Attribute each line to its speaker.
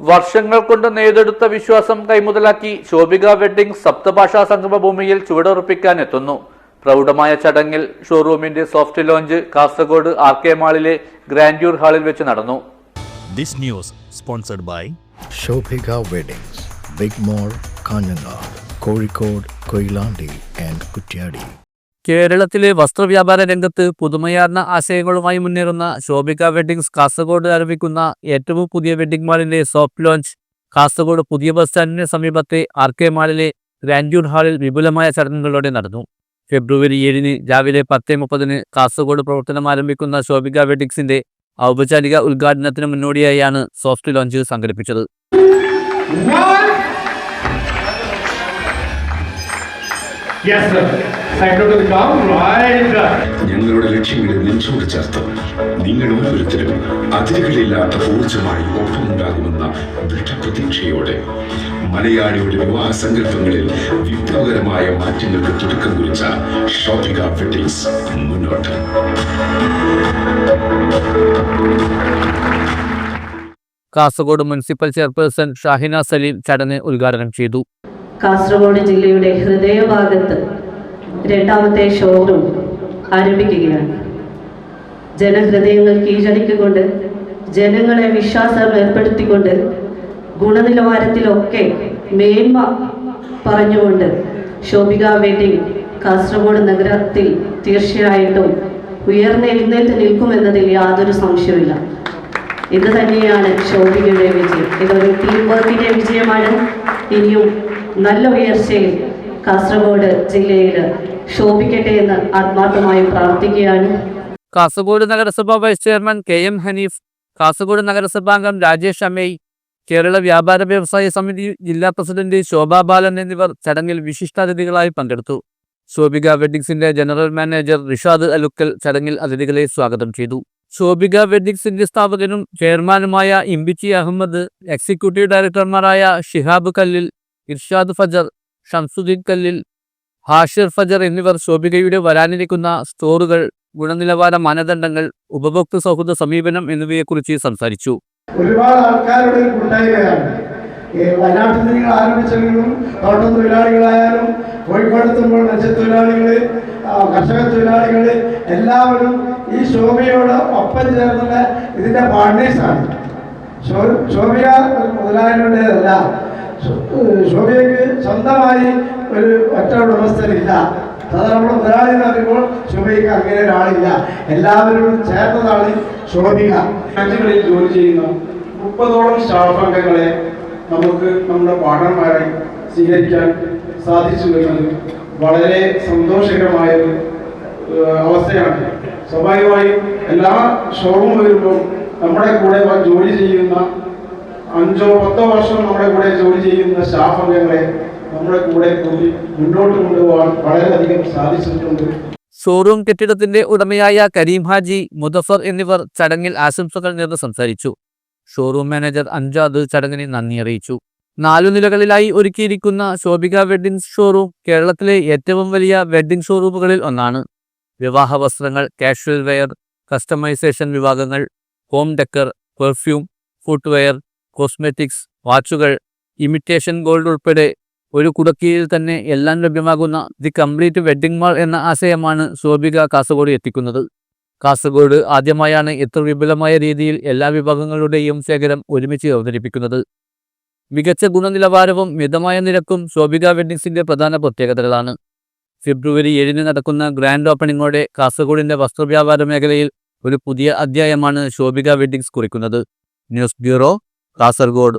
Speaker 1: വർഷങ്ങൾ കൊണ്ട് നേടിയെടുത്ത വിശ്വാസം കൈമുതലാക്കി ശോഭിക വെഡ്ഡിംഗ് സപ്തഭാഷാ സംഗമഭൂമിയിൽ ചുവടുറപ്പിക്കാൻ എത്തുന്നു പ്രൗഢമായ ചടങ്ങിൽ ഷോറൂമിന്റെ soft launch Kasaragod R K മാളിലെ grandeur ഹാളിൽ വെച്ച് നടന്നു
Speaker 2: This news sponsored by
Speaker 3: Shobhika Weddings, big mall Kozhikode, Koilandi and Kutyadi.
Speaker 1: കേരളത്തിലെ വസ്ത്രവ്യാപാര രംഗത്ത് പുതുമയാർന്ന ആശയങ്ങളുമായി മുന്നേറുന്ന ശോഭിക വെഡ്ഡിങ്സ് കാസർഗോഡ് ആരംഭിക്കുന്ന ഏറ്റവും പുതിയ വെഡ്ഡിംഗ് മാളിന്റെ സോഫ്റ്റ് ലോഞ്ച് കാസർഗോഡ് പുതിയ ബസ് സ്റ്റാൻഡിന് സമീപത്തെ ആർ കെ മാളിലെ ഗ്രാൻഡ്യൂർ ഹാളിൽ വിപുലമായ ചടങ്ങുകളോടെ നടന്നു. ഫെബ്രുവരി ഏഴിന് രാവിലെ പത്ത് മുപ്പതിന് കാസർഗോഡ് പ്രവർത്തനം ആരംഭിക്കുന്ന ശോഭിക വെഡ്ഡിങ്സിന്റെ ഔപചാരിക ഉദ്ഘാടനത്തിന് മുന്നോടിയായാണ് സോഫ്റ്റ് ലോഞ്ച് സംഘടിപ്പിച്ചത്.
Speaker 4: ഞങ്ങളുടെ ലക്ഷ്യങ്ങളിൽ നെഞ്ചോട് ചേർത്ത് നിങ്ങൾ ഓരോരുത്തരും അതിരുകളില്ലാത്ത ഊർജമായി ഒപ്പമുണ്ടാകുമെന്ന ദൃഢപ്രതീക്ഷയോടെ മലയാളിയുടെ വിവാഹ സങ്കല്പങ്ങളിൽ വിപ്ലവകരമായ മാറ്റങ്ങൾക്ക് തുടക്കം കുറിച്ച ഷോപ്പിക വെഡിങ്സ് മുന്നോട്ട്.
Speaker 1: കാസർഗോഡ് മുനിസിപ്പൽ ചെയർപേഴ്സൺ ഷാഹിന സലീം ചടങ്ങ് ഉദ്ഘാടനം ചെയ്തു.
Speaker 5: കാസർഗോഡ് ജില്ലയുടെ ഹൃദയഭാഗത്ത് രണ്ടാമത്തെ ഷോറൂം ആരംഭിക്കുകയാണ്. ജനഹൃദയങ്ങൾ കീഴടക്കിക്കൊണ്ട് ജനങ്ങളെ വിശ്വാസം ഏർപ്പെടുത്തിക്കൊണ്ട് ഗുണനിലവാരത്തിലൊക്കെ മേന്മ പറഞ്ഞുകൊണ്ട് ശോഭിക വെഡിങ് കാസർഗോഡ് നഗരത്തിൽ തീർച്ചയായിട്ടും ഉയർന്ന എഴുന്നേറ്റ് നിൽക്കുമെന്നതിൽ യാതൊരു സംശയമില്ല ഇത് തന്നെയാണ് ശോഭികയുടെ വിജയം. ഇതൊരു ടീം വർക്കിന്റെ വിജയമാണ്. ഇനിയും നല്ല ഉയർച്ചയിൽ കാസർഗോഡ് ജില്ലയിൽ ശോഭിക്കട്ടെ എന്ന് ആത്മാർത്ഥമായി പ്രാർത്ഥിക്കുകയാണ്.
Speaker 1: കാസർഗോഡ് നഗരസഭ vice chairman K M Haneef Kasaragod നഗരസഭാംഗം Rajesh Amey Kerala Vyapara Vyavasaya സമിതി ജില്ലാ പ്രസിഡന്റ് ശോഭാ ബാലൻ എന്നിവർ ചടങ്ങിൽ വിശിഷ്ടാതിഥികളായി പങ്കെടുത്തു. ശോഭിക വെഡ്ഡിംഗ്സിന്റെ ജനറൽ മാനേജർ റിഷാദ് അലുക്കൽ ചടങ്ങിൽ അതിഥികളെ സ്വാഗതം ചെയ്തു. ശോഭിക വെഡ്ഡിംഗ്സിന്റെ സ്ഥാപകനും ചെയർമാനുമായ ഇംബിച്ചി അഹമ്മദ് എക്സിക്യൂട്ടീവ് ഡയറക്ടർമാരായ ഷിഹാബ് കല്ലിൽ ഇർഷാദ് ഫജർ ഷംസുദ്ദീൻ കല്ലിൽ ഹാഷിർ ഫജർ എന്നിവർ ശോഭികയുടെ വരാനിരിക്കുന്ന സ്റ്റോറുകൾ ഗുണനിലവാര മാനദണ്ഡങ്ങൾ ഉപഭോക്തൃ സൗഹൃദ സമീപനം എന്നിവയെക്കുറിച്ച് സംസാരിച്ചു.
Speaker 6: ഒരുപാട് ആൾക്കാരുടെ കൂട്ടായ്മയാണ്. വയനാട്ടിൽ നിങ്ങൾ ആരംഭിച്ചെങ്കിലും തോട്ടം തൊഴിലാളികളായാലും കോഴിക്കോടെത്തുമ്പോൾ മത്സ്യത്തൊഴിലാളികൾ കർഷക തൊഴിലാളികൾ എല്ലാവരും ഈ ശോഭയോട് ഒപ്പം ചേർന്നുള്ള ഇതിന്റെ പാർട്ട്നേഴ്സാണ് ശോ- ശോഭയ ശോഭയ്ക്ക് സ്വന്തമായി ഒരു ഒറ്റ ഉടമസ്ഥരില്ല അത് നമ്മൾ എന്ന് പറയുമ്പോൾ ശോഭയ്ക്ക് അങ്ങനെ ഒരാളില്ല. എല്ലാവരും ചേർന്നതാണ് ശോഭിക രാജ്യങ്ങളിൽ ജോലി ചെയ്യുന്ന മുപ്പതോളം സ്റ്റാഫ് അംഗങ്ങളെ നമുക്ക് നമ്മുടെ പാർട്ണർമാരായി സ്വീകരിക്കാൻ സാധിച്ചു എന്നത് വളരെ സന്തോഷകരമായ ഒരു അവസ്ഥയാണ്. സ്വാഭാവികമായും എല്ലാ ഷോറൂം വരുമ്പോൾ നമ്മുടെ കൂടെ ജോലി ചെയ്യുന്ന അഞ്ചോ പത്തോ വർഷം നമ്മുടെ കൂടെ ജോലി ചെയ്യുന്ന സ്റ്റാഫ് അംഗങ്ങളെ നമ്മുടെ കൂടെ കൂടി മുന്നോട്ട് കൊണ്ടുപോകാൻ വളരെയധികം സാധിച്ചിട്ടുണ്ട്.
Speaker 1: ഷോറൂം കെട്ടിടത്തിന്റെ ഉടമയായ കരീം ഹാജി മുദഫർ എന്നിവർ ചടങ്ങിൽ ആശംസകൾ നേർന്ന് സംസാരിച്ചു. ഷോറൂം മാനേജർ അഞ്ചാദ് ചടങ്ങിന് നന്ദി അറിയിച്ചു. നാലു നിലകളിലായി ഒരുക്കിയിരിക്കുന്ന ശോഭിക വെഡിങ് ഷോറൂം കേരളത്തിലെ ഏറ്റവും വലിയ വെഡിങ് ഷോറൂമുകളിൽ ഒന്നാണ്. വിവാഹ വസ്ത്രങ്ങൾ കാഷ്വൽ വെയർ കസ്റ്റമൈസേഷൻ വിഭാഗങ്ങൾ home decor perfume footwear cosmetics വാച്ചുകൾ imitation gold ഉൾപ്പെടെ ഒരു കുടക്കീഴിൽ തന്നെ എല്ലാം ലഭ്യമാകുന്ന ദി കംപ്ലീറ്റ് വെഡ്ഡിംഗ് മാൾ എന്ന ആശയമാണ് ശോഭിക കാസർഗോഡ് എത്തിക്കുന്നത്. കാസർഗോഡ് ആദ്യമായാണ് ഇത്ര വിപുലമായ രീതിയിൽ എല്ലാ വിഭാഗങ്ങളുടെയും ശേഖരം ഒരുമിച്ച് അവതരിപ്പിക്കുന്നത്. മികച്ച ഗുണനിലവാരവും മിതമായ നിരക്കും ശോഭിക വെഡ്ഡിങ്സിന്റെ പ്രധാന പ്രത്യേകതകളാണ്. ഫെബ്രുവരി ഏഴിന് നടക്കുന്ന ഗ്രാൻഡ് ഓപ്പണിംഗോടെ കാസർഗോഡിന്റെ വസ്ത്രവ്യാപാര മേഖലയിൽ ഒരു പുതിയ അധ്യായമാണ് ശോഭിക വെഡ്ഡിങ്സ് കുറിക്കുന്നത്. News bureau Kasaragod